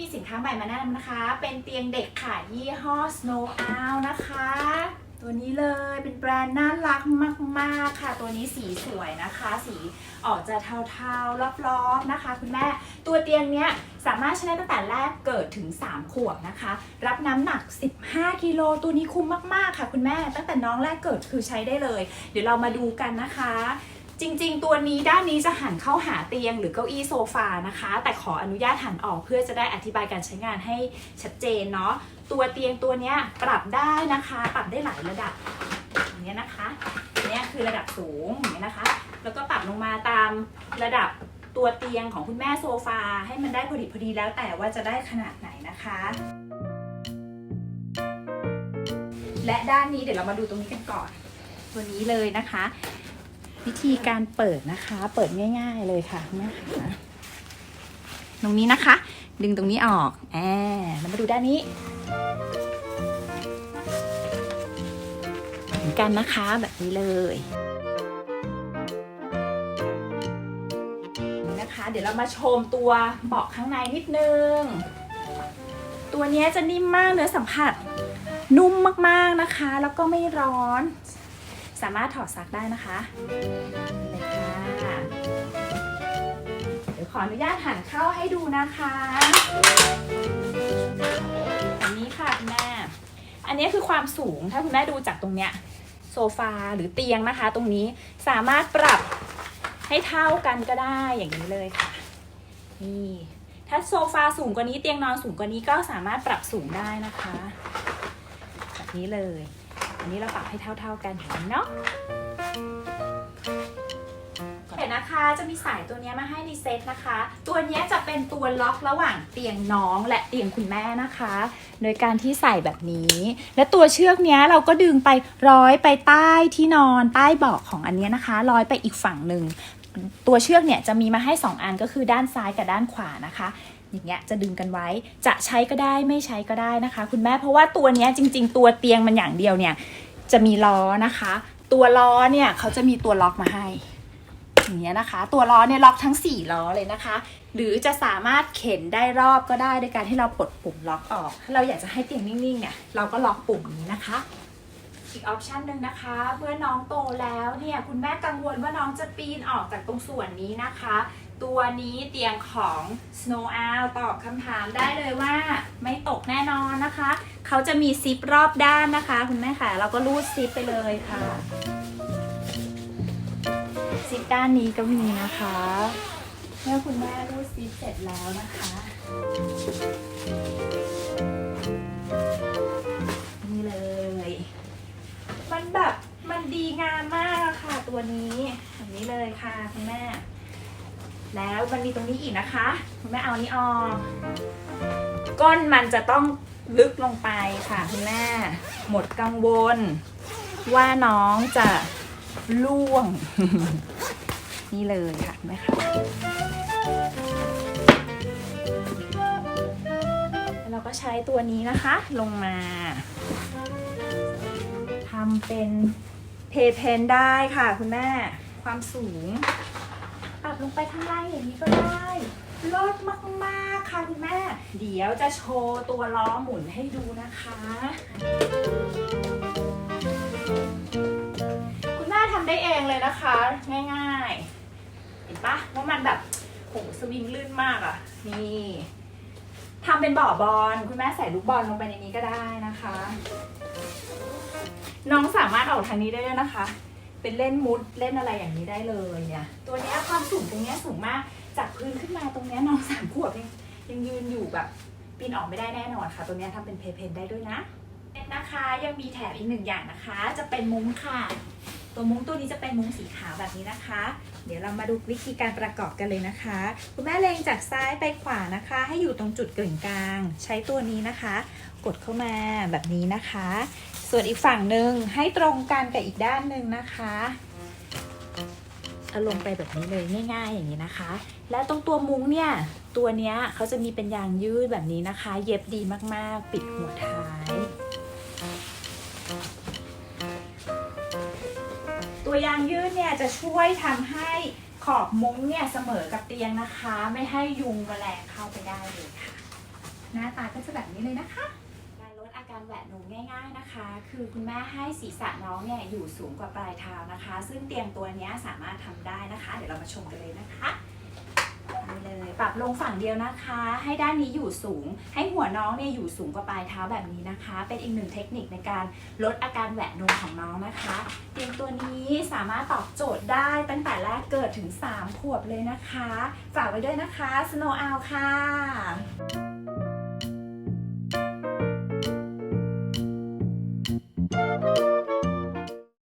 มีสินค้าใหม่มาแนะนำนะคะ เป็นเตียงเด็กค่ะ ยี่ห้อ Snow Owl นะคะ ตัวนี้เลยเป็นแบรนด์น่ารักมาก ๆ ค่ะ ตัวนี้สีสวยนะคะ สีออกจะเทาๆรอบๆนะคะ คุณแม่ ตัวเตียงเนี้ยสามารถใช้ได้ตั้งแต่แรกเกิดถึง 3 ขวบนะคะ รับน้ำหนัก 15 กิโล ตัวนี้คุ้มมาก ๆ ค่ะ คุณแม่ ตั้งแต่น้องแรกเกิดคือใช้ได้เลย เดี๋ยวเรามาดูกันนะคะ จริง ๆ ตัวนี้ด้านนี้จะหันเข้าหาเตียงหรือเก้าอี้โซฟานะคะ แต่ขออนุญาตหันออกเพื่อจะได้อธิบายการใช้งานให้ชัดเจนเนาะตัวเตียงตัวนี้ปรับได้นะคะ ปรับได้หลายระดับอย่างเงี้ยนะคะนเนี้ยคือระดับสูงอย่างเงี้ยนะคะ แล้วก็ปรับลงมาตามระดับตัวเตียงของคุณแม่โซฟา ให้มันได้พอดีพอดีแล้วแต่ว่าจะได้ขนาดไหนนะคะ และด้านนี้เดี๋ยวเรามาดูตรงนี้กันก่อน ตัวนี้เลยนะคะ วิธีการเปิดนะคะ เปิดง่าย ๆเลยค่ะแม่ค่ะตรงนี้นะคะ ดึงตรงนี้ออกแอบแล้วมาดูด้านนี้เหมือนกันนะคะแบบนี้เลยนี่นะคะ เดี๋ยวเรามาชมตัวเบาะข้างในนิดนึง ตัวนี้จะนิ่มมากเนื้อสัมผัสนุ่มมากๆนะคะ แล้วก็ไม่ร้อน สามารถถอดซักได้นะคะเลยค่ะเดี๋ยวขออนุญาตหันเข้าให้ดูนะคะอันนี้ค่ะคุณแม่ อันนี้คือความสูงถ้าคุณแม่ดูจากตรงเนี้ยโซฟาหรือเตียงนะคะ ตรงนี้สามารถปรับให้เท่ากันก็ได้อย่างนี้เลยค่ะนี่ถ้าโซฟาสูงกว่านี้เตียงนอนสูงกว่านี้ก็สามารถปรับสูงได้นะคะ แบบนี้เลย อันนี้เราปรับให้เท่า ๆกันอย่างนี้เนาะเห็นนะคะจะมีสายตัวนี้มาให้ในเซตนะคะ ตัวนี้จะเป็นตัวล็อกระหว่างเตียงน้องและเตียงคุณแม่นะคะ โดยการที่ใส่แบบนี้ และตัวเชือกนี้เราก็ดึงไปร้อยไปใต้ที่นอนใต้เบาะของอันเนี้ยนะคะร้อยไปอีกฝั่งหนึ่ง ตัวเชือกเนี่ยจะมีมาให้ 2 อันก็คือด้านซ้ายกับด้านขวานะคะ อย่างเงี้ยจะดึงกันไว้จะใช้ก็ได้ไม่ใช้ก็ได้นะคะ คุณแม่เพราะว่าตัวเนี้ยจริง ๆ ตัวเตียงมันอย่างเดียวเนี่ยจะมีล้อนะคะ ตัวล้อเนี่ยเขาจะมีตัวล็อกมาให้อย่างเงี้ยนะคะ ตัวล้อเนี่ยล็อกทั้ง 4 ล้อเลยนะคะ หรือจะสามารถเข็นได้รอบก็ได้โดยการที่เราปลดปุ่มล็อกออก ถ้าเราอยากจะให้เตียงนิ่งๆเนี่ยเราก็ล็อกปุ่มนี้นะคะ อีกออปชันหนึ่งนะคะ เมื่อน้องโตแล้วเนี่ยคุณแม่กังวลว่าน้องจะปีนออกจากตรงส่วนนี้นะคะ ตัวนี้เตียงของ Snow Owl ตอบคำถามได้เลยว่าไม่ตกแน่นอนนะคะ เขาจะมีซิปรอบด้านนะคะ คุณแม่ค่ะ เราก็รูดซิปไปเลยค่ะ ซิปด้านนี้ก็มีนะคะ เมื่อคุณแม่รูดซิปเสร็จแล้วนะคะนี่เลย แบบมันดีงามมากค่ะตัวนี้แบบนี้เลยค่ะคุณแม่ แล้วมันมีตรงนี้อีกนะคะ คุณแม่เอานี้ออกก้นมันจะต้องลึกลงไปค่ะคุณแม่ หมดกังวล ว่าน้องจะล่วง นี่เลยค่ะแม่ค่ะแล้วเราก็ใช้ตัวนี้นะคะลงมา ทำเป็นเพเพนได้ค่ะคุณแม่ ความสูงปรับลงไปข้างล่างอย่างนี้ก็ได้ลดมากๆค่ะคุณแม่ เดี๋ยวจะโชว์ตัวล้อหมุนให้ดูนะคะ คุณแม่ทำได้เองเลยนะคะ ง่ายๆ เห็นปะว่ามันแบบโหสวิงลื่นมากอะ่ะ นี่ทำเป็นบ่อบอลคุณแม่ใส่ลูกบอลลงไปในนี้ก็ได้นะคะ น้องสามารถออกทางนี้ได้ด้วยนะคะ เป็นเล่นมุดเล่นอะไรอย่างนี้ได้เลยเนี่ย ตัวเนี้ยความสูงตรงเนี้ยสูงมาก จากพื้นขึ้นมาตรงเนี้ยน้องสามขวบยังยังยืนอยู่แบบปีนออกไม่ได้แน่นอนค่ะ ตัวเนี้ยทำเป็นเพเพนได้ด้วยนะนะคะยังมีแถมอีกหนึ่งอย่างนะคะ จะเป็นมุ้งค่ะ ตัวมุ้งตัวนี้จะเป็นมุ้งสีขาวแบบนี้นะคะ เดี๋ยวเรามาดูวิธีการประกอบกันเลยนะคะ คุณแม่เล็งจากซ้ายไปขวานะคะ ให้อยู่ตรงจุดกึ่งกลาง ใช้ตัวนี้นะคะ กดเข้ามาแบบนี้นะคะ ส่วนอีกฝั่งหนึ่งให้ตรงกันกับอีกด้านหนึ่งนะคะเอาลงไปแบบนี้เลยง่าย ๆ อย่างนี้นะคะ แล้วตรงตัวมุ้งเนี่ย ตัวเนี้ยเขาจะมีเป็นยางยืดแบบนี้นะคะ เย็บดีมากๆ ปิดหัวท้าย ตัวยางยืดเนี่ยจะช่วยทำให้ขอบมุ้งเนี่ยเสมอกับเตียงนะคะ ไม่ให้ยุงแมลงเข้าไปได้เลยค่ะ หน้าตาก็จะแบบนี้เลยนะคะ การแหวะนมง่าย ๆนะคะ คือคุณแม่ให้ศีรษะน้องเนี่ยอยู่สูงกว่าปลายเท้านะคะ ซึ่งเตียงตัวนี้สามารถทำได้นะคะ เดี๋ยวเรามาชมกันเลยนะคะนี่เลยปรับลงฝั่งเดียวนะคะ ให้ด้านนี้อยู่สูง ให้หัวน้องเนี่ยอยู่สูงกว่าปลายเท้าแบบนี้นะคะ เป็นอีกหนึ่งเทคนิคในการลดอาการแหวะนมของน้องนะคะเตียงตัวนี้สามารถตอบโจทย์ได้ตั้งแต่แรกเกิดถึง 3 ขวบเลยนะคะ ฝากไว้ด้วยนะคะ Snow Owl ค่ะ